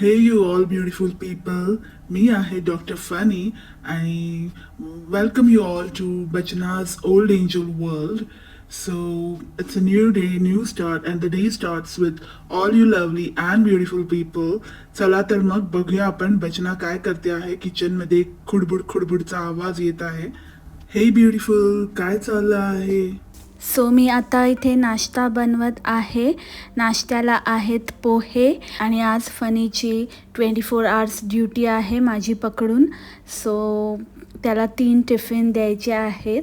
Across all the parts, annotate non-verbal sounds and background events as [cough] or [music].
Hey, you all beautiful people. Me आहे doctor funny आणि welcome you all to Bachana's Old Angel World. So it's a new day, new start, and the day starts with all you lovely and beautiful people. चला तर मग बघूया आपण बचना काय करते आहे किचन मध्ये खुडबुड खुडबुडचा आवाज येत आहे हे ब्युटिफुल काय चाललं आहे सो मी आता इथे नाश्ता बनवत आहे. नाश्त्याला आहेत पोहे आणि आज फनीची ट्वेंटी फोर आवर्स ड्युटी आहे माझी पकडून. सो त्याला तीन टिफिन द्यायचे आहेत.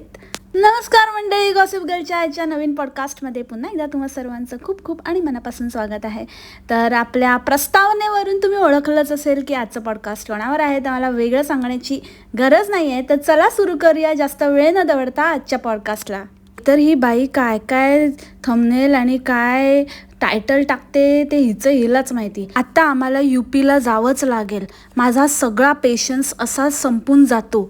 नमस्कार मंडळी गॉसिप गर्लच्या आजच्या नवीन पॉडकास्टमध्ये पुन्हा एकदा तुम्हा सर्वांचं खूप खूप आणि मनापासून स्वागत आहे. तर आपल्या प्रस्तावनेवरून तुम्ही ओळखलंच असेल की आजचं पॉडकास्ट कोणावर आहे तर मला वेगळं सांगण्याची गरज नाही आहे तर चला सुरू करूया. जास्त वेळ न दवडता आजच्या पॉडकास्टला तर ही बाई काय काय थंबनेल आणि काय टायटल टाकते ते हिचं हिलाच माहिती. आत्ता आम्हाला यू पीला जावंच लागेल. माझा सगळा पेशन्स असा संपून जातो.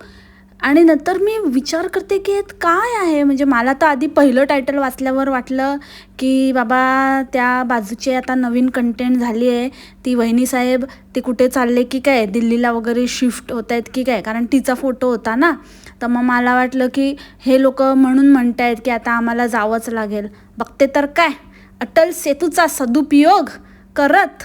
आणि नंतर मी विचार करते की यात काय आहे? म्हणजे मला तर आधी पहिलं टायटल वाचल्यावर वाटलं की बाबा त्या बाजूचे आता नवीन कंटेंट झाली आहे. ती वहिनी साहेब ते कुठे चालले की काय? दिल्लीला वगैरे शिफ्ट होत आहेत की काय? कारण तिचा फोटो होता ना. तर मग मला वाटलं की हे लोक म्हणून म्हणत आहेत की आता आम्हाला जावंच लागेल. बघते तर काय? अटल सेतूचा सदुपयोग करत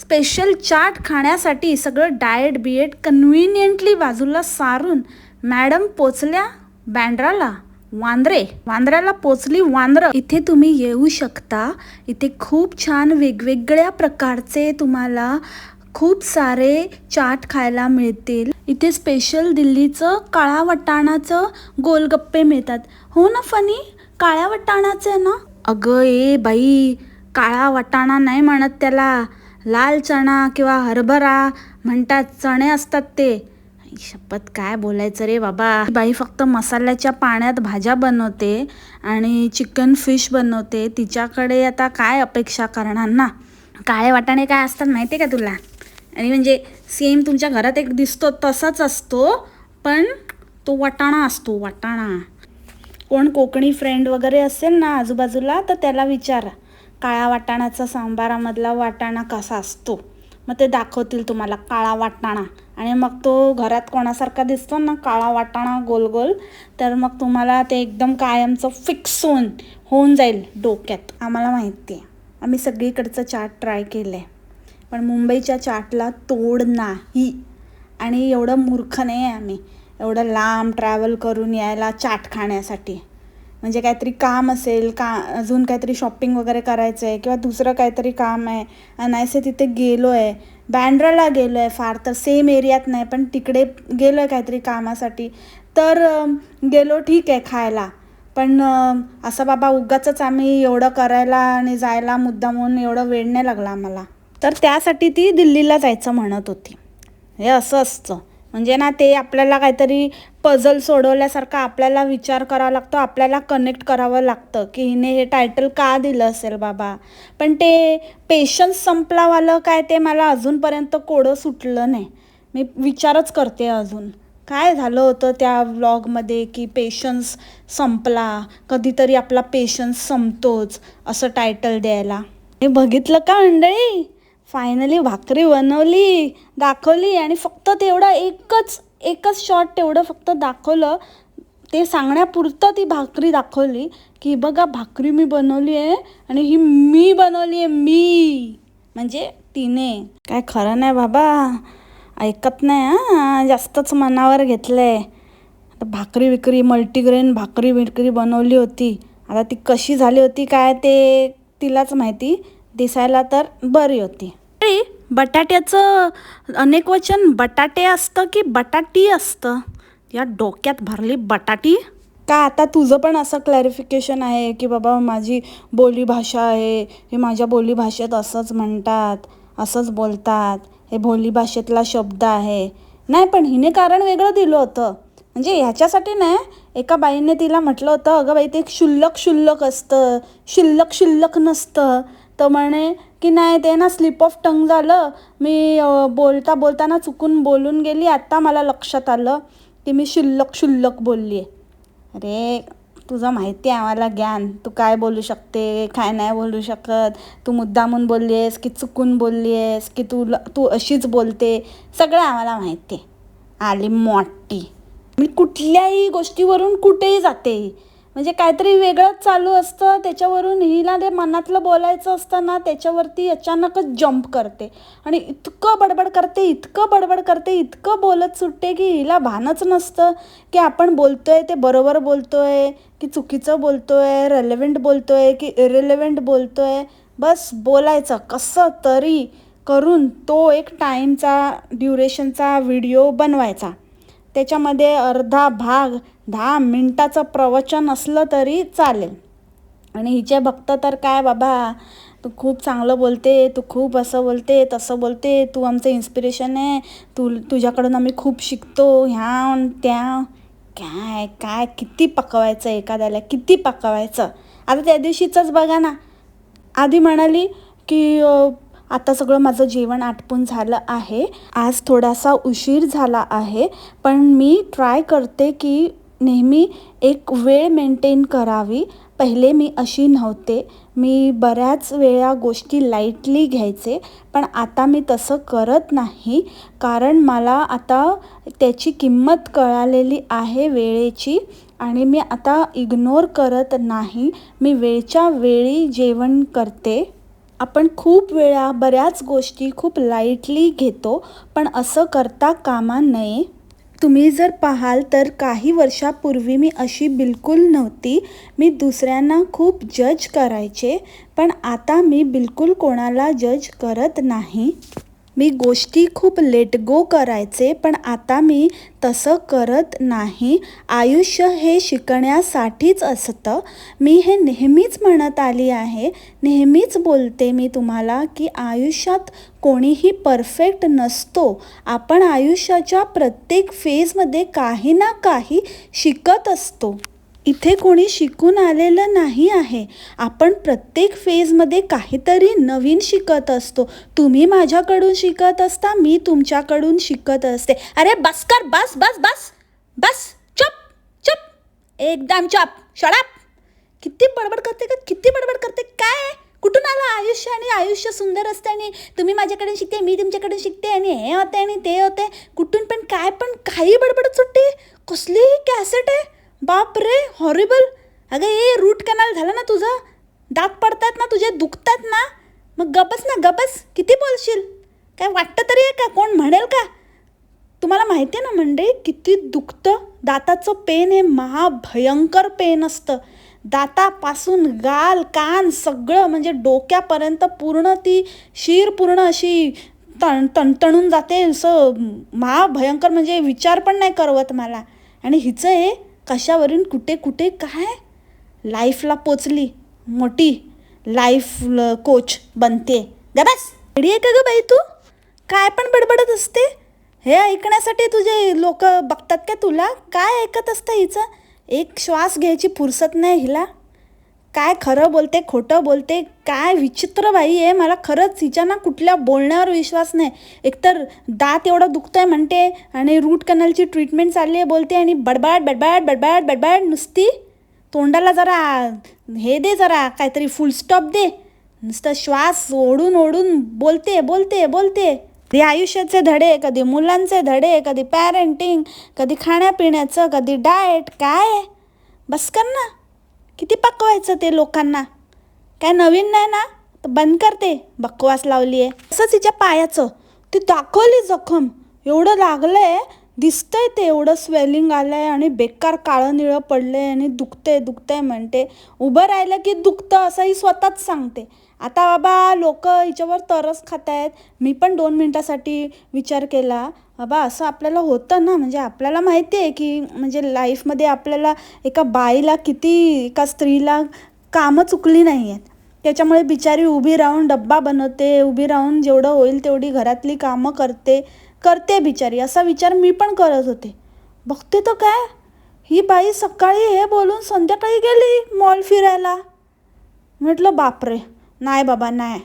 स्पेशल चाट खाण्यासाठी सगळं डाएट बिएट कन्व्हिनियंटली बाजूला सारून मॅडम पोचल्या बँड्राला. वांद्रे. वांद्र्याला पोचली वांद्र. इथे तुम्ही येऊ शकता. इथे खूप छान वेगवेगळ्या प्रकारचे तुम्हाला खूप सारे चाट खायला मिळतील. इथे स्पेशल दिल्लीचं काळा वटाणाचं गोलगप्पे मिळतात. हो ना फनी? काळ्या वटाणाचे ना? अगं ए बाई काळा वटाणा नाही म्हणत त्याला. लाल चणा किंवा हरभरा म्हणतात चणे असतात ते. शपथ काय बोलायचं रे बाबा? बाई फक्त मसाल्याच्या पाण्यात भाज्या बनवते आणि चिकन फिश बनवते. तिच्याकडे आता काय अपेक्षा करणार ना? काळे वाटाणे काय असतात माहिती आहे का तुला? आणि म्हणजे सेम तुमच्या घरात एक दिसतो तसाच असतो पण तो वाटाणा असतो वाटाणा. कोण कोकणी फ्रेंड वगैरे असेल ना आजूबाजूला तर त्याला विचारा. काळ्या वाटाणाचा सांबारामधला वाटाणा कसा असतो? मग ते दाखवतील तुम्हाला काळा वाटाणा. आणि मग तो घरात कोणासारखा दिसतो ना काळा वाटाणा गोल गोल तर मग तुम्हाला ते एकदम कायमचं फिक्स होऊन होऊन जाईल डोक्यात. आम्हाला माहिती आहे आम्ही सगळीकडचं चाट ट्राय केलं आहे पण मुंबईच्या चाटला तोड नाही. आणि एवढं मूर्ख नाही आहे आम्ही. एवढं लांब ट्रॅव्हल करून यायला चाट खाण्यासाठी. म्हणजे काहीतरी काम असेल का अजून काहीतरी शॉपिंग वगैरे करायचं आहे किंवा दुसरं काहीतरी काम आहे. आणि असे तिथे गेलो आहे बँड्राला गेलो आहे फार तर सेम एरियात नाही पण तिकडे गेलो आहे काहीतरी कामासाठी. तर गेलो ठीक आहे खायला. पण असं बाबा उगाचच आम्ही एवढं करायला आणि जायला मुद्दामून एवढं वेळ नाही लागला आम्हाला. तर त्यासाठी ती दिल्लीला जायचं म्हणत होती. हे असं असतं. म्हणजे ना ते आपल्याला काहीतरी पझल सोडवल्यासारखं आपल्याला विचार करावा लागतो आपल्याला कनेक्ट करावं लागतं की हिने हे टायटल का दिलं असेल बाबा? पण ते पेशन्स संपलावालं काय ते मला अजूनपर्यंत कोडं सुटलं नाही. मी विचारच करते अजून. काय झालं होतं त्या व्लॉगमध्ये की पेशन्स संपला कधीतरी आपला पेशन्स संपतोच असं टायटल द्यायला? हे बघितलं का मंडळी? फायनली भाकरी बनवली दाखवली आणि फक्त तेवढं एकच एकच शॉट तेवढं फक्त दाखवलं. ते सांगण्यापुरतं ती भाकरी दाखवली की बघा भाकरी मी बनवली आहे आणि ही मी बनवली आहे मी. म्हणजे तिने. काय खरं नाही बाबा ऐकत नाही हां जास्तच मनावर घेतलं आहे आता भाकरी विक्री मल्टीग्रेन भाकरी विक्री बनवली होती. आता ती कशी झाली होती काय ते तिलाच माहिती. दिसायला तर बरी होती. बटाट्याचं अनेक वचन बटाटे असतं की बटाटी असतं? या डोक्यात भरली बटाटी? का आता तुझं पण असं क्लॅरिफिकेशन आहे की बाबा माझी बोलीभाषा आहे हे माझ्या बोलीभाषेत असंच म्हणतात असंच बोलतात हे बोलीभाषेतला शब्द आहे. नाही पण हिने कारण वेगळं दिलं होतं. म्हणजे ह्याच्यासाठी नाही एका बाईने तिला म्हटलं होतं अगं बाई ते क्षुल्लक क्षुल्लक असतं शिल्लक शिल्लक नसतं. तर म्हणे की नाही ते ना स्लिप ऑफ टंग झालं. मी बोलता बोलताना चुकून बोलून गेली. आत्ता मला लक्षात आलं की मी शिल्लक शुल्लक बोलली आहे अरे तुझं माहिती आहे आम्हाला ज्ञान. तू काय बोलू शकते काय नाही बोलू शकत. तू मुद्दामून बोलली आहेस की चुकून बोलली आहेस की तू तू अशीच बोलते. सगळं आम्हाला माहिती आहे. आली मोठी. मी कुठल्याही गोष्टीवरून कुठेही जाते. म्हणजे काहीतरी वेगळंच चालू असतं. त्याच्यावरून हिला ते मनातलं बोलायचं असतं ना त्याच्यावरती अचानकच जंप करते. आणि इतकं बडबड करते इतकं बडबड करते इतकं बोलत सुटते की हिला भानच नसतं की आपण बोलतोय ते बरोबर बोलतोय की चुकीचं बोलतोय बोलतो बोलतोय की इरेलेवंट बोलतोय. बस बोलायचं कसं तरी करून तो एक टाईमचा ड्युरेशनचा व्हिडिओ बनवायचा. त्याच्यामध्ये अर्धा भाग दहा मिनटाचं प्रवचन असलं तरी चालेल. आणि हिचे भक्त तर काय बाबा तू खूप चांगलं बोलते तू खूप असं बोलते तसं बोलते तू आमचं इन्स्पिरेशन आहे तू तुझ्याकडून आम्ही खूप शिकतो ह्या त्या. काय काय किती पकवायचं एखाद्याला किती पकवायचं. आता त्या दिवशीचंच बघा ना. आधी म्हणाली की आता सगळं माझं जेवण आटपून झालं आहे. आज थोडासा उशीर झाला आहे पण मी ट्राय करते की नेहमी एक वेळ मेंटेन करावी. पहिले मी अशी नव्हते. मी बऱ्याच वेळा गोष्टी लाईटली घ्यायचे पण आता मी तसं करत नाही. कारण मला आता त्याची किंमत कळालेली आहे वेळेची आणि मी आता इग्नोर करत नाही. मी वेळच्या वेळी जेवण करते. आपण खूप वेळा बऱ्याच गोष्टी खूप लाईटली घेतो पण असं करता कामा नये. तुम्ही जर पाहाल तर काही वर्षापूर्वी मी अशी बिलकुल नव्हती. मी दुसऱ्यांना खूप जज करायचे पण आता मी बिलकुल कोणाला जज करत नाही. मी गोष्टी खूप लेट गो करायचे पण आता मी तसं करत नाही. आयुष्य हे शिकण्यासाठीच असतं. मी हे नेहमीच म्हणत आली आहे. नेहमीच बोलते मी तुम्हाला की आयुष्यात कोणीही परफेक्ट नसतो. आपण आयुष्याच्या प्रत्येक फेजमध्ये काही ना काही शिकत असतो. इथे कोणी शिकून आलेलं नाही आहे. आपण प्रत्येक फेजमध्ये काहीतरी नवीन शिकत असतो. तुम्ही माझ्याकडून शिकत असता मी तुमच्याकडून शिकत असते. अरे बस कर बस बस बस बस चुप चुप. एकदम चुप शडाप किती बडबड करते का किती बडबड करते काय? कुठून आलं आयुष्य आणि आयुष्य सुंदर असते आणि तुम्ही माझ्याकडून शिकते मी तुमच्याकडून शिकते आणि हे होते आणि ते होते. कुठून पण काय पण काही बडबड सुटते. कसली कॅसेट आहे? बाप रे हॉरिबल अगं ए रूट कॅनल झालं ना तुझं? दात पडतात ना तुझे दुखतात ना? मग गबस ना गबस. किती बोलशील? काय वाटतं तरी आहे का? कोण म्हणेल का? तुम्हाला माहिती आहे ना म्हणजे किती दुखतं? दाताचं पेन हे महाभयंकर पेन असतं. दातापासून गाल कान सगळं म्हणजे डोक्यापर्यंत पूर्ण ती शीर पूर्ण अशी तण तणतणून जाते. असं महाभयंकर म्हणजे विचार पण नाही करवत मला. आणि हिचं हे कशावरून कुठे कुठे काय? लाईफला पोचली. मोठी लाईफ कोच बनते. ग बस. रेडी आहे का गं बाई तू? काय पण बडबडत असते? हे ऐकण्यासाठी तुझे लोक बघतात का तुला? काय ऐकत असतं हिचं? एक श्वास घ्यायची फुरसत नाही हिला. काय खरं बोलते खोटं बोलते काय विचित्र बाई आहे. मला खरंच हिच्या ना कुठल्या बोलण्यावर विश्वास नाही. एकतर दात एवढं आहे म्हणते आणि रूट कॅनलची ट्रीटमेंट चालली आहे बोलते आणि बडबाड बडबाड बडबाड बडबाड नुसती तोंडाला जरा हे दे जरा काहीतरी फुल स्टॉप दे. नुसतं श्वास ओढून ओढून बोलते बोलते बोलते. ते आयुष्याचे धडे कधी मुलांचे धडे कधी पॅरेंटिंग कधी खाण्यापिण्याचं कधी डाएट काय? आहे? बस कर ना. किती पकवायचं ते लोकांना? काय नवीन नाही ना? तर बंद करते. बकवास लावली आहे तसंच तिच्या पायाचं. ती दाखवली जखम. एवढं लागलंय दिसतंय ते. एवढं स्वेलिंग आलंय आणि बेकार काळं निळं पडलंय आणि दुखतंय दुखतंय म्हणते. उभं राहिलं की दुखतं असं ही स्वतःच सांगते. आता बाबा लोक हिच्यावर तरस खात आहेत मी पण दोन मिनटासाठी विचार केला. बाबा असं आपल्याला होतं ना? म्हणजे आपल्याला माहिती आहे की म्हणजे लाईफमध्ये आपल्याला एका बाईला किती एका स्त्रीला कामं चुकली नाही आहेत त्याच्यामुळे बिचारी उभी राहून डब्बा बनवते उभी राहून जेवढं होईल तेवढी घरातली कामं करते करते बिचारी. असा विचार मी पण करत होते. बघते तर काय? ही बाई सकाळी हे बोलून संध्याकाळी गेली मॉल फिरायला. म्हटलं बापरे! नाही बाबा नाही.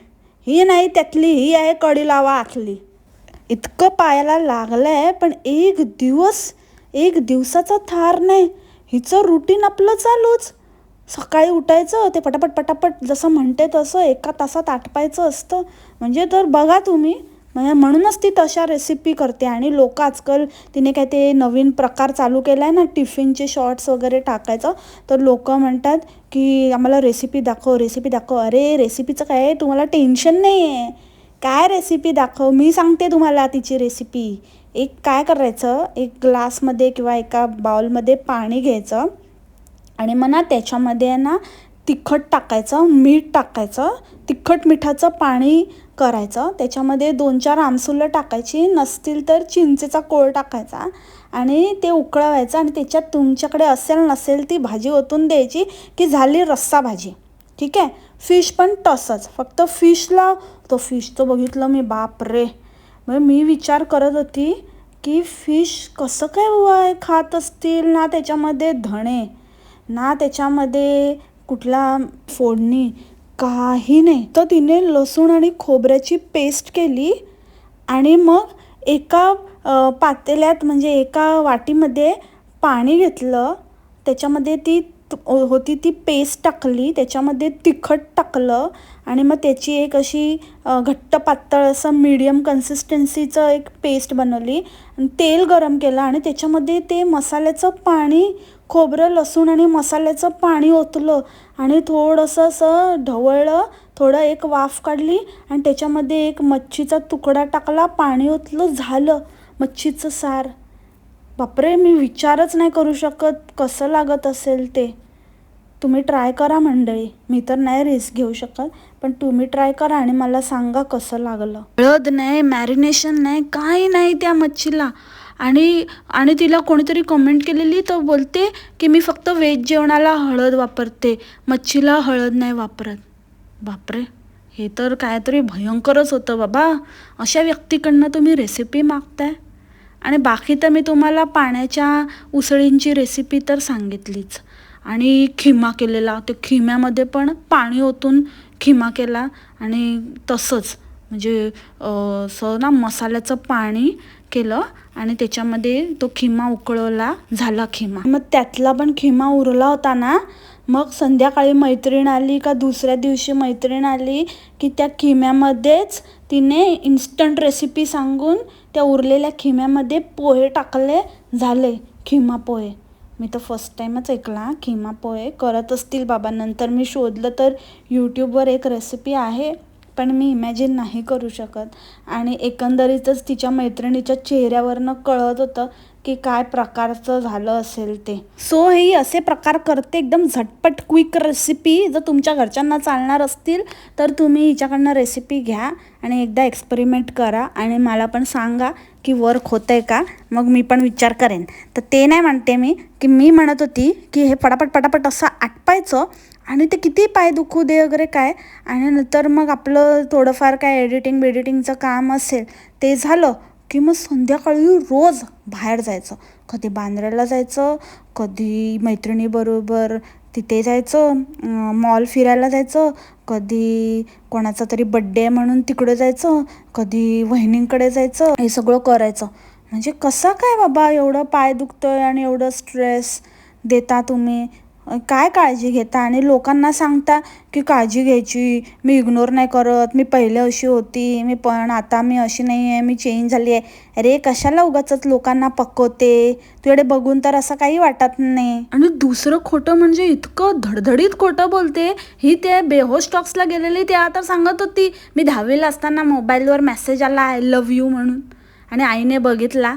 ही नाही त्यातली ही आहे कडी लावा आतली. इतकं पायाला लागलं आहे पण एक दिवस एक दिवसाचा थार नाही. हिचं रुटीन आपलं चालूच. सकाळी उठायचं ते पटापट पटापट जसं म्हणते तसं एका तासात आटपायचं असतं. म्हणजे तर बघा तुम्ही म्हणजे म्हणूनच ती तशा रेसिपी करते. आणि लोक आजकाल तिने काय ते नवीन प्रकार चालू केला आहे ना टिफिनचे शॉर्ट्स वगैरे टाकायचं. तर लोक म्हणतात की आम्हाला रेसिपी दाखव रेसिपी दाखव. अरे रेसिपीचं काय? आहे तुम्हाला टेन्शन नाही आहे काय रेसिपी दाखव? मी सांगते तुम्हाला तिची रेसिपी एक काय करायचं? एक ग्लासमध्ये किंवा एका बाउलमध्ये पाणी घ्यायचं आणि मग ना त्याच्यामध्ये आहे ना तिखट टाकायचं मीठ टाकायचं तिखट मिठाचं पाणी करायचं. त्याच्यामध्ये दोन चार आमसुलं टाकायची नसतील तर चिंचेचा कोळ टाकायचा आणि ते उकळवायचं आणि त्याच्यात तुमच्याकडे असेल नसेल ती भाजी ओतून द्यायची की झाली रस्सा भाजी. ठीक आहे? फिश पण तसंच. फक्त फिशला तो फिशचं बघितलं मी बाप रे मग म्हणजे मी विचार करत होती की फिश कसं काय खात असतील? ना त्याच्यामध्ये धणे ना त्याच्यामध्ये कुठला फोडणी काही नाही. तर तिने लसूण आणि खोबऱ्याची पेस्ट केली आणि मग एका पातेल्यात म्हणजे एका वाटीमध्ये पाणी घेतलं. त्याच्यामध्ये ती होती ती पेस्ट टाकली त्याच्यामध्ये तिखट टाकलं आणि मग त्याची एक अशी घट्ट पातळ असं मीडियम कन्सिस्टन्सीचं एक पेस्ट बनवली आणि तेल गरम केलं आणि त्याच्यामध्ये ते मसाल्याचं पाणी खोबरं लसूण आणि मसाल्याचं पाणी ओतलं आणि थोडंसं असं ढवळलं थोडं एक वाफ काढली आणि त्याच्यामध्ये एक मच्छीचा तुकडा टाकला पाणी ओतलं झालं मच्छीचं सार. बापरे मी विचारच नाही करू शकत कसं लागत असेल ते. तुम्ही ट्राय करा मंडळी. मी तर नाही रिस्क घेऊ शकत पण तुम्ही ट्राय करा आणि मला सांगा कसं लागलं. हळद नाही मॅरिनेशन नाही काही नाही त्या मच्छीला. आणि आणि तिला कोणीतरी कमेंट केलेली तर बोलते की मी फक्त व्हेज जेवणाला हळद वापरते मच्छीला हळद नाही वापरत. बापरे हे तर काहीतरी भयंकरच होतं बाबा. अशा व्यक्तीकडनं तुम्ही रेसिपी मागताय? आणि बाकी तर मी तुम्हाला पाण्याच्या उसळींची रेसिपी तर सांगितलीच. आणि खिमा केलेला ते खिम्यामध्ये पण पाणी ओतून खिमा केला आणि तसंच म्हणजे असं ना मसाल्याचं पाणी केलं आणि त्याच्यामध्ये तो खिमा उकळवला झाला खिमा. मग त्यातला पण खिमा उरला होता ना मग संध्याकाळी मैत्रीण आली का दुसऱ्या दिवशी मैत्रीण आली की त्या खिम्यामध्येच तिने इन्स्टंट रेसिपी सांगून त्या उरलेल्या खिम्यामध्ये पोहे टाकले झाले. खिमा पोहे. मी तर फर्स्ट टाईमच ऐकला खिमा पोहे करत असतील बाबा. नंतर मी शोधलं तर यूट्यूबवर एक रेसिपी आहे पण मी इमॅजिन नाही करू शकत. आणि एकंदरीतच तिच्या मैत्रिणीच्या चेहऱ्यावरनं कळत होतं की काय प्रकारचं झालं असेल ते. सो ही असे प्रकार करते एकदम झटपट क्विक रेसिपी जर तुमच्या घरच्यांना चालणार असतील तर तुम्ही हिच्याकडनं रेसिपी घ्या आणि एकदा एक्सपेरिमेंट करा आणि मला पण सांगा की वर्क होतं आहे का. मग मी पण विचार करेन. तर ते नाही म्हणते मी की मी म्हणत होती की हे पटापट पटापट असं आटपायचं आणि ते किती पाय दुखू दे वगैरे काय. आणि नंतर मग आपलं थोडंफार काय एडिटिंग बेडिटिंगचं काम असेल ते झालं. की मग संध्याकाळी रोज बाहेर जायचं. कधी बांद्र्याला जायचं कधी मैत्रिणीबरोबर तिथे जायचं मॉल फिरायला जायचं कधी कोणाचा तरी बड्डे म्हणून तिकडे जायचं कधी वहिनींकडे जायचं हे सगळं करायचं. म्हणजे कसं काय बाबा एवढं पाय दुखतंय आणि एवढं स्ट्रेस देता तुम्ही? काय काळजी घेता? आणि लोकांना सांगता की काळजी घ्यायची. मी इग्नोर नाही करत. मी पहिले अशी होती. मी पण आता मी अशी नाही आहे मी चेंज झाली आहे अरे कशाला उगाच लोकांना पकवते तुझ्याकडे बघून तर असं काही वाटत नाही. आणि दुसरं खोटं म्हणजे इतकं धडधडीत खोटं बोलते. ही ते बेहोश टॉक्सला गेलेली त्या तर सांगत होती. मी दहावीला असताना मोबाईलवर मेसेज आला आय लव्ह यू म्हणून. आणि आईने बघितला.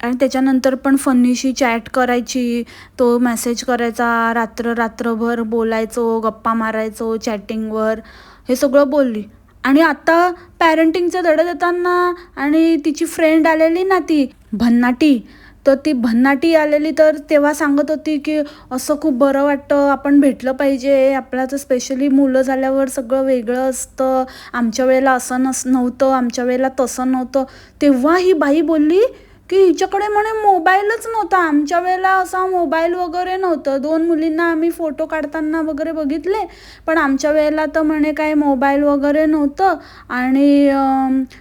आणि त्याच्यानंतर पण फन्नीशी चॅट करायची तो मेसेज करायचा रात्र रात्रभर बोलायचो गप्पा मारायचो चॅटिंगवर हे सगळं बोलली. आणि आता पॅरेंटिंगचं धडे देताना आणि तिची फ्रेंड आलेली ना ती भन्नाटी तर ती भन्नाटी आलेली तर तेव्हा सांगत होती की असं खूप बरं वाटतं आपण भेटलं पाहिजे आपल्याचं स्पेशली मुलं झाल्यावर सगळं वेगळं असतं आमच्या वेळेला असं नस नव्हतं आमच्या वेळेला तसं नव्हतं. तेव्हा ही बाई बोलली की हिच्याकडे म्हणे मोबाईलच नव्हता. आमच्या वेळेला असा मोबाईल वगैरे नव्हतं. दोन मुलींना आम्ही फोटो काढताना वगैरे बघितले. पण आमच्या वेळेला तर म्हणे काय मोबाईल वगैरे नव्हतं. आणि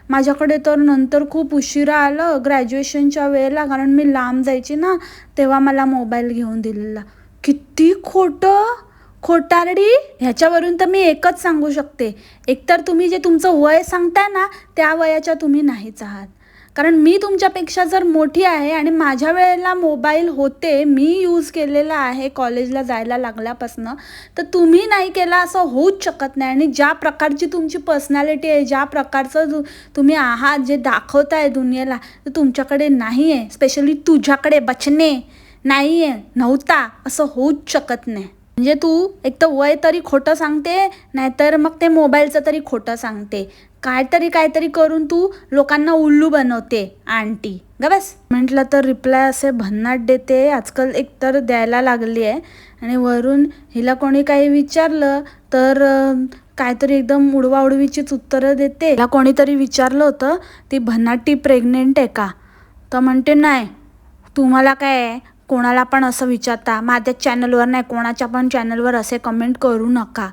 माझ्याकडे तर नंतर खूप उशिरा आलं ग्रॅज्युएशनच्या वेळेला. कारण मी लांब जायची ना तेव्हा मला मोबाईल घेऊन दिलेला. किती खोटं! खोटारडी! ह्याच्यावरून तर मी एकच सांगू शकते. एकतर तुम्ही जे तुमचं वय सांगताय ना त्या वयाच्या तुम्ही नाहीच आहात. कारण मी तुमच्यापेक्षा जर मोठी आहे आणि माझ्या वेळेला मोबाईल होते मी यूज केलेला आहे कॉलेजला जायला लागल्यापासनं तर तुम्ही नाही केला असं होऊच शकत नाही. आणि ज्या प्रकारची तुमची पर्सनॅलिटी आहे ज्या प्रकारचं तुम्ही आहात जे दाखवताय दुनियेला तर तुमच्याकडे नाही आहे स्पेशली तुझ्याकडे बचणे नाही आहे नव्हता असं होऊच शकत नाही. म्हणजे तू एक तर वय तरी खोटं सांगते नाहीतर मग ते मोबाईलचं तरी खोटं सांगते. काहीतरी काहीतरी करून तू लोकांना उल्लू बनवते आंटी. ग बस. म्हटलं तर रिप्लाय असे भन्नाट देते. आजकाल एकतर द्यायला लागली आहे. आणि वरून हिला कोणी काही विचारलं तर काहीतरी एकदम उडवाउडवीचीच उत्तरं देते. हिला कोणीतरी विचारलं होतं ती भन्नाटी प्रेग्नेंट आहे का? तर म्हणते नाही. तुम्हाला काय आहे, कोणाला पण असं विचारता. माझ्या चॅनलवर नाही कोणाच्या पण चॅनलवर असे कमेंट करू नका.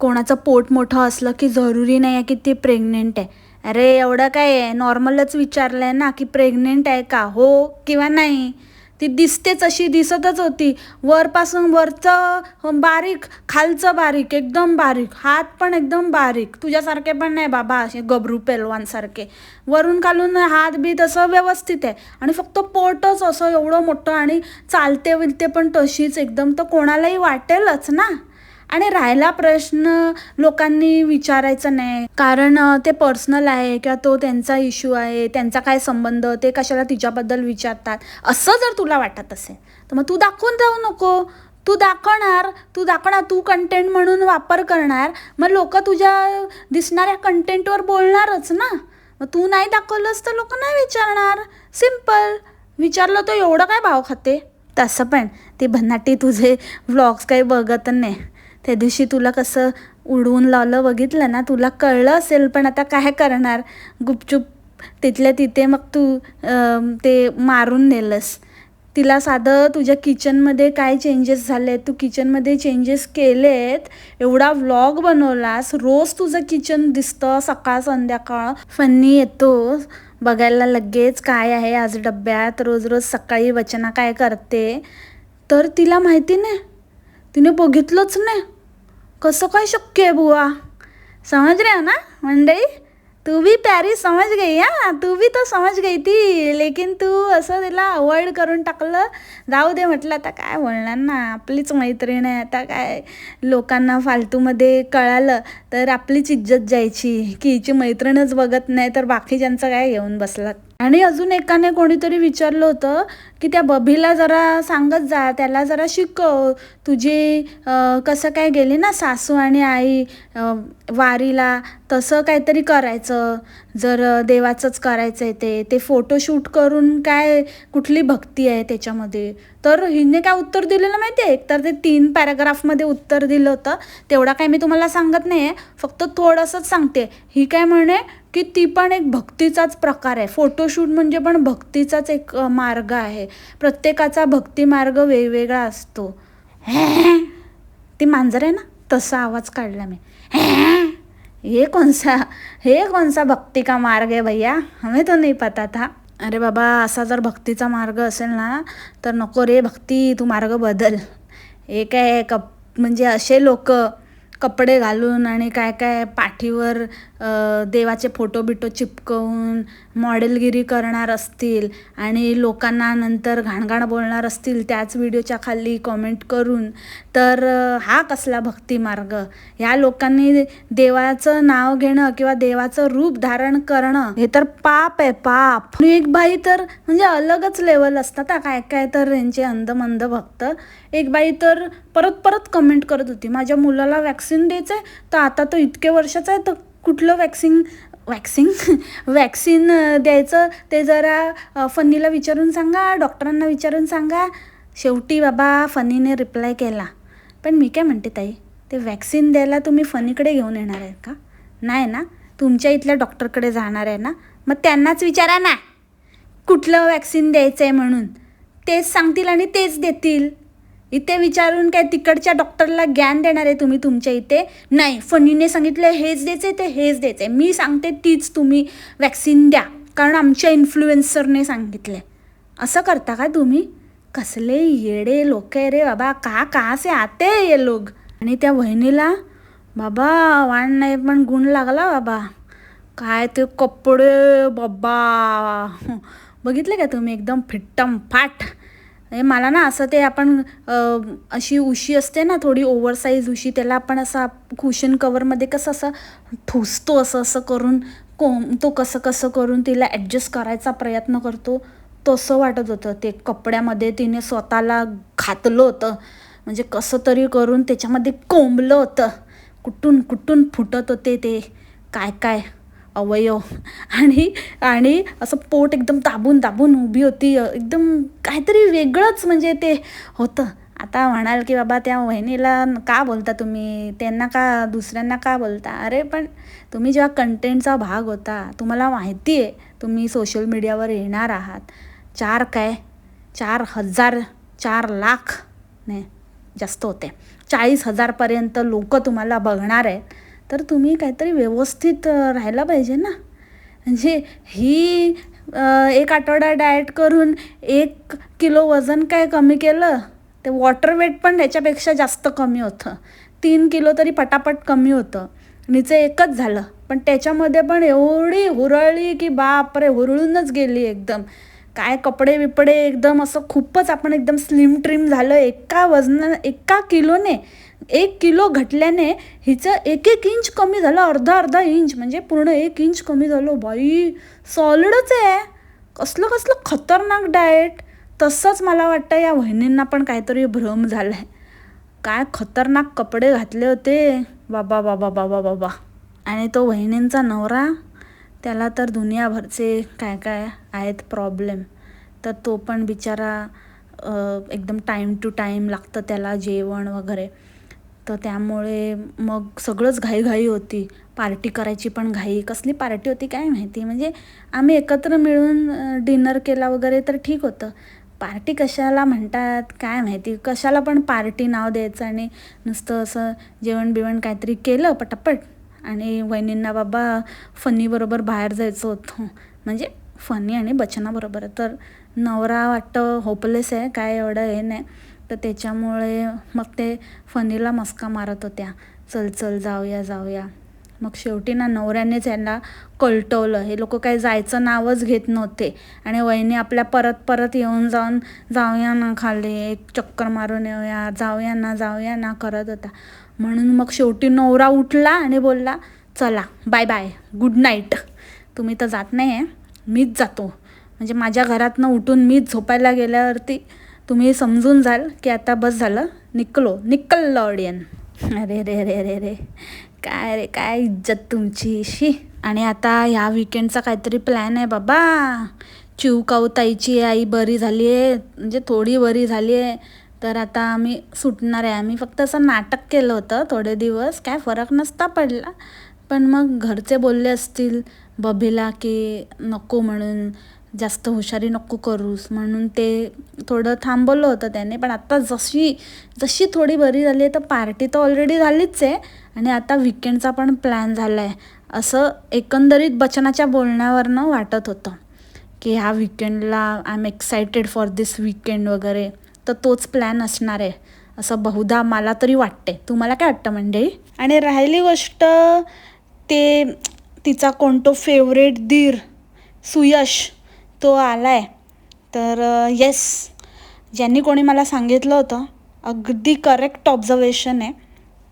कोणाचं पोट मोठं असलं की जरुरी नाही आहे की ती प्रेग्नेंट आहे. अरे एवढं काय आहे? नॉर्मलच विचारलं आहे ना की प्रेग्नेंट आहे का? हो किंवा नाही? ती दिसतेच अशी दिसतच होती. वरपासून वरचं बारीक खालचं बारीक एकदम बारीक. हात पण एकदम बारीक. तुझ्यासारखे पण नाही बाबा असे गबरू पेलवानसारखे वरून खालून हात बीत असं व्यवस्थित आहे. आणि फक्त पोटच असं एवढं मोठं आणि चालते विलते पण तशीच. एकदम तर कोणालाही वाटेलच ना. आणि राहिला प्रश्न लोकांनी विचारायचा नाही. कारण ते पर्सनल आहे किंवा तो त्यांचा इश्यू आहे त्यांचा काय संबंध ते कशाला तिच्याबद्दल विचारतात? असं जर तुला वाटत असेल तर मग तू दाखवून जाऊ नको. तू दाखवणार तू दाखवणार तू कंटेंट म्हणून वापर करणार मग लोक तुझ्या दिसणाऱ्या कंटेंटवर बोलणारच ना. मग तू नाही दाखवलंस तर लोक नाही विचारणार. सिंपल विचारलं तर एवढं काय भाव खाते? तसं पण ते भन्नाटी तुझे [laughs] व्लॉग्स काही बघत नाही. त्या दिवशी तुला कसं उडवून लावलं बघितलं ना तुला कळलं असेल पण आता काय करणार? गुपचूप तिथल्या तिथे मग तू ते मारून नेलंस. तिला साधं तुझ्या किचनमध्ये काय चेंजेस झाले तू किचनमध्ये चेंजेस केलेत. एवढा व्लॉग बनवलास. रोज तुझं किचन दिसतं सकाळ संध्याकाळ. फन्नी येतो. बघायला लगेच काय आहे आज डब्यात? रोज रोज सकाळी वचना काय करते? तर तिला माहिती नाही तिने बघितलंच नाही कसं काय शक्य आहे बुवा? समज रे ना मंडळी? तू भी प्यारी समज गई हा? तू भी तर समज गई ती लेकिन तू असं तिला अवॉइड करून टाकलं. जाऊ दे म्हटलं आता काय बोलणार ना? आपलीच मैत्रीण आहे आता काय लोकांना फालतूमध्ये कळालं तर आपलीच इज्जत जायची. की हिची मैत्रीणच बघत नाही तर बाकीच्यांचं काय घेऊन बसलात? आणि अजून एकाने कोणीतरी विचारलं होतं की त्या बबीला जरा सांगत जा त्याला जरा शिकव. तुझी कसं काय गेली ना सासू आणि आई वारीला? तसं काहीतरी करायचं. जर देवाचंच करायचं आहे ते ते फोटोशूट करून काय कुठली भक्ती आहे त्याच्यामध्ये? तर हिने काय उत्तर दिलेलं माहिती आहे? एकतर ते तीन पॅराग्राफमध्ये उत्तर दिलं होतं. तेवढा काय मी तुम्हाला सांगत नाही आहे फक्त थोडंसंच सांगते. ही काय म्हणे की ती पण एक भक्तीचाच प्रकार आहे. फोटोशूट म्हणजे पण भक्तीचाच एक मार्ग आहे. प्रत्येकाचा भक्ती मार्ग वेगवेगळा असतो. ती मांजर आहे ना? तसा आवाज काढला मी. हे कोणसा हे कोणसा भक्ती का मार्ग आहे भैया? हमें तो नहीं पता था. अरे बाबा असा जर भक्तीचा मार्ग असेल ना तर नको रे भक्ती तू मार्ग बदल. हे काय कप म्हणजे असे लोक कपडे घालून आणि काय काय पाठीवर देवाचे फोटो बिटो चिपकवून मॉडेलगिरी करणार असतील आणि लोकांना नंतर घाणघाण बोलणार असतील त्याच व्हिडिओच्या खाली कॉमेंट करून तर हा कसला भक्ती मार्ग? ह्या लोकांनी देवाचं नाव घेणं किंवा देवाचं रूप धारण करणं हे तर पाप आहे पाप. एक बाई तर म्हणजे अलगच लेवल असतात काय काय तर यांचे अंधमंद भक्त. एक बाई तर परत परत कमेंट करत होती माझ्या मुलाला वॅक्सिन द्यायचं आहे तर आता तो इतके वर्षाचा आहे तर कुठलं वॅक्सिन वॅक्सिन वॅक्सिन द्यायचं ते जरा फनीला विचारून सांगा डॉक्टरांना विचारून सांगा. शेवटी बाबा फनीने रिप्लाय केला. पण मी काय म्हणते ताई ते वॅक्सिन द्यायला तुम्ही फनीकडे घेऊन येणार आहे का? नाही ना तुमच्या इथल्या डॉक्टरकडे जाणार आहे ना? मग त्यांनाच विचारा ना. कुठलं वॅक्सिन द्यायचं आहे म्हणून? तेच सांगतील आणि तेच देतील. इथे विचारून काय तिकडच्या डॉक्टरला ज्ञान देणार आहे तुम्ही तुमच्या इथे? नाही फनीने सांगितलं हेच द्यायचं आहे ते हेच द्यायचं आहे मी सांगते तीच तुम्ही वॅक्सिन द्या. कारण आमच्या इन्फ्लुएन्सरने सांगितलं असं करता का तुम्ही? कसले येडे लोक आहे रे बाबा. का का से आते ये लोक? आणि त्या वहिनीला बाबा वाण नाही पण गुण लागला बाबा. काय ते कपडे बाबा. बघितले का तुम्ही? एकदम फिट्टम फाट. हे मला ना असं ते आपण अशी उशी असते ना थोडी ओव्हरसाईज उशी त्याला आपण असा कुशन कवरमध्ये कसं असं ठोसतो असं असं करून कोम तो कसं कसं करून तिला ॲडजस्ट करायचा प्रयत्न करतो तसं वाटत होतं. ते कपड्यामध्ये तिने स्वतःला घातलं होतं. म्हणजे कसं तरी करून त्याच्यामध्ये कोंबलं होतं. कुठून कुठून फुटत होते ते काय काय? अवयव. आणि आणि असं पोट एकदम दाबून दाबून उभी होती. एकदम काहीतरी वेगळंच म्हणजे ते होतं. आता म्हणाल की बाबा त्या वहिनीला का बोलता तुम्ही? त्यांना का दुसऱ्यांना का बोलता? अरे पण तुम्ही जेव्हा कंटेंटचा भाग होता तुम्हाला माहिती आहे तुम्ही सोशल मीडियावर येणार आहात. चार काय? चार हजार चार लाख नाही जास्त होते. चाळीस हजारपर्यंत लोक तुम्हाला बघणार आहेत. तर तुम्ही काहीतरी व्यवस्थित राहायला पाहिजे ना. म्हणजे ही एक आठवडा डाएट करून एक किलो वजन काय कमी केलं ते वॉटर वेट पण त्याच्यापेक्षा जास्त कमी होतं. तीन किलो तरी पटापट कमी होतं. नीचं एकच झालं. पण त्याच्यामध्ये पण एवढी हुरळली की बापरे हुरळूनच गेली एकदम. काय कपडे बिपडे एकदम असं खूपच आपण एकदम स्लिम ट्रिम झालं एका वजना एका किलोने एक किलो घटल्याने हिचं एक एक इंच कमी झालं अर्धा अर्धा इंच म्हणजे पूर्ण एक इंच कमी झालं. बाई सॉलिडच आहे. कसलं कसलं खतरनाक डाएट तसंच मला वाटतं या वहिनींना पण काहीतरी भ्रम झाला आहे काय खतरनाक कपडे घातले होते. बाबा बाबा बाबा बाबा. आणि तो वहिनींचा नवरा त्याला तर दुनियाभरचे काय काय आहेत प्रॉब्लेम तर तो पण बिचारा एकदम टाईम टू टाईम लागतं त्याला जेवण वगैरे. तर त्यामुळे मग सगळंच घाईघाई होती. पार्टी करायची पण घाई. कसली पार्टी होती काय माहिती? म्हणजे आम्ही एकत्र मिळून डिनर केला वगैरे तर ठीक होतं. पार्टी कशाला म्हणतात? काय माहिती? कशाला पण पार्टी नाव द्यायचं आणि नुसतं असं जेवण बिवण काहीतरी केलं पटापट आणि वहिनींना बाबा फनीबरोबर बाहेर जायचं होतं. म्हणजे फनी आणि बचनाबरोबर. तर नवरा वाटतं होपलेस आहे. काय एवढं हे नाही. तर त्याच्यामुळे मग ते फनीला मस्का मारत होत्या. चल चल जाऊया जाऊया. मग शेवटी ना नवऱ्यानेच यांना कळटवलं. हे लोक काही जायचं नावच घेत नव्हते. आणि वहिनी आपल्या परत परत येऊन जाऊन जाऊया ना खाली एक चक्कर मारून येऊया. जाऊया ना जाऊया ना करत होता म्हणून मग शेवटी नवरा उठला आणि बोलला चला बाय बाय गुड नाईट. तुम्ही तर जात नाही आहे मीच जातो. म्हणजे माझ्या घरातनं उठून मीच झोपायला गेल्यावरती तुम्ही समजून जाल की आता बस झालं. निकलो. निकललं ऑडियन अरे रे रे रे रे. काय रे काय इज्जत तुमची शी. आणि आता ह्या विकेंडचा काहीतरी प्लॅन आहे बाबा. चिवकाऊ ताईची आई बरी झाली आहे म्हणजे थोडी बरी झाली आहे तर आता आम्ही सुटणार आहे. आम्ही फक्त असं नाटक केलं होतं थोडे दिवस. काय फरक नसता पडला. पण मग घरचे बोलले असतील बबीला की नको म्हणून. जास्त हुशारी नको करूस म्हणून ते थोडं थांबवलं होतं त्याने. पण आता जशी जशी थोडी बरी झाली आहे तर पार्टी तर ऑलरेडी झालीच आहे आणि आता विकेंडचा पण प्लॅन झाला आहे असं एकंदरीत बचनाच्या बोलण्यावरनं वाटत होतं की ह्या विकेंडला I am excited for this weekend वगैरे. तर तोच प्लॅन असणार आहे. असं बहुधा मला तरी वाटते तुम्हाला काय वाटतं मंडळी? आणि राहिली गोष्ट ते तिचा कोणतो फेवरेट दीर सुयश तो आला आहे तर येस ज्यांनी कोणी मला सांगितलं होतं अगदी करेक्ट ऑब्झर्वेशन आहे.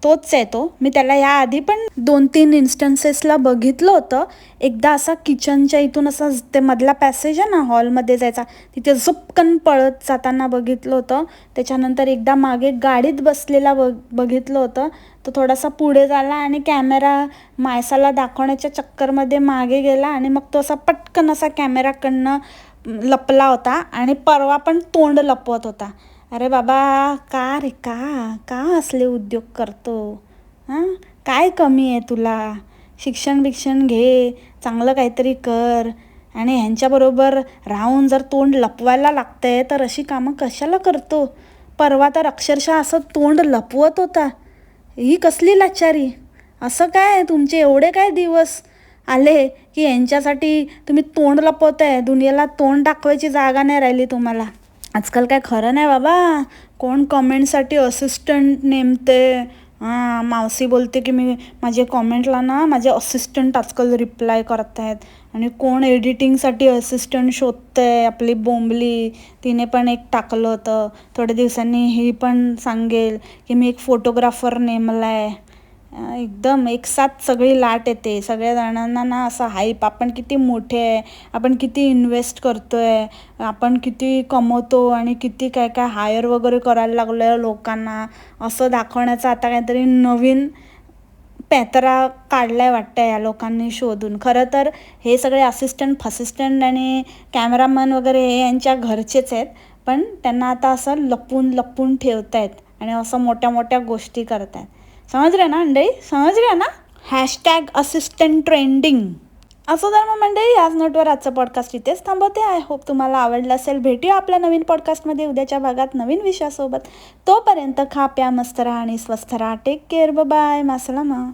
तोच आहे तो. मी त्याला याआधी पण दोन तीन इन्स्टन्सेसला बघितलं होतं. एकदा असा किचनच्या इथून असा ते मधला पॅसेज आहे ना हॉलमध्ये जायचा तिथे झुपकन पळत जाताना बघितलं होतं. त्याच्यानंतर एकदा मागे गाडीत बसलेला बघ बघितलं होतं. तो थोडासा पुढे झाला आणि कॅमेरा मायसाला दाखवण्याच्या चक्करमध्ये मागे गेला आणि मग तो असा पटकन असा कॅमेराकडनं लपला होता आणि परवा पण तोंड लपवत होता. अरे बाबा का रे का? का असले उद्योग करतो? हां? काय कमी आहे तुला? शिक्षण बिक्षण घे चांगलं काहीतरी कर. आणि ह्यांच्याबरोबर राहून जर तोंड लपवायला लागतंय तर अशी कामं कशाला करतो? परवा तर अक्षरशः असं तोंड लपवत होता. ही कसली लाचारी? असं काय तुमचे एवढे काय दिवस आले की यांच्यासाठी तुम्ही तोंड लपवताय? दुनियेला तोंड दाखवायची जागा नाही राहिली तुम्हाला. आजकाल काय खरं नाही बाबा. कोण कमेंटसाठी असिस्टंट नेमते? हां मावसी बोलते की मी माझे कॉमेंटला ना माझे असिस्टंट आजकाल रिप्लाय करत आहेत आणि कोण एडिटिंगसाठी असिस्टंट शोधतंय आपली बोंबली तिने पण एक टाकलं होतं. थोड्या दिवसांनी ही पण सांगेल की मी एक फोटोग्राफर नेमला आहे एकदम एक साथ सगळी लाट येते. सगळ्या जणांना ना असं हाईप आपण किती मोठे आहे आपण किती इन्व्हेस्ट करतो आहे आपण किती कमवतो आणि किती काय काय हायर वगैरे करायला लागलो आहे लोकांना. असं दाखवण्याचं आता काहीतरी नवीन पॅतरा आहे वाटतं या लोकांनी शोधून. खरं तर हे सगळे असिस्टंट फसिस्टंट आणि कॅमेरामन वगैरे हे यांच्या घरचेच आहेत पण त्यांना आता असं लपून लपून ठेवत आहेत आणि असं मोठ्या मोठ्या गोष्टी करत आहेत समजले ना मंडळी समजले ना? हॅशटॅग असिस्टंट ट्रेंडिंग असं तर मग मंडळी याच नोटवर आजचं पॉडकास्ट इथेच थांबवते. आय होप तुम्हाला आवडलं असेल. भेटूया आपल्या नवीन पॉडकास्टमध्ये उद्याच्या भागात नवीन विषयासोबत. तोपर्यंत खा प्या मस्त राहा आणि स्वस्थ राहा. Take care bye मासलामा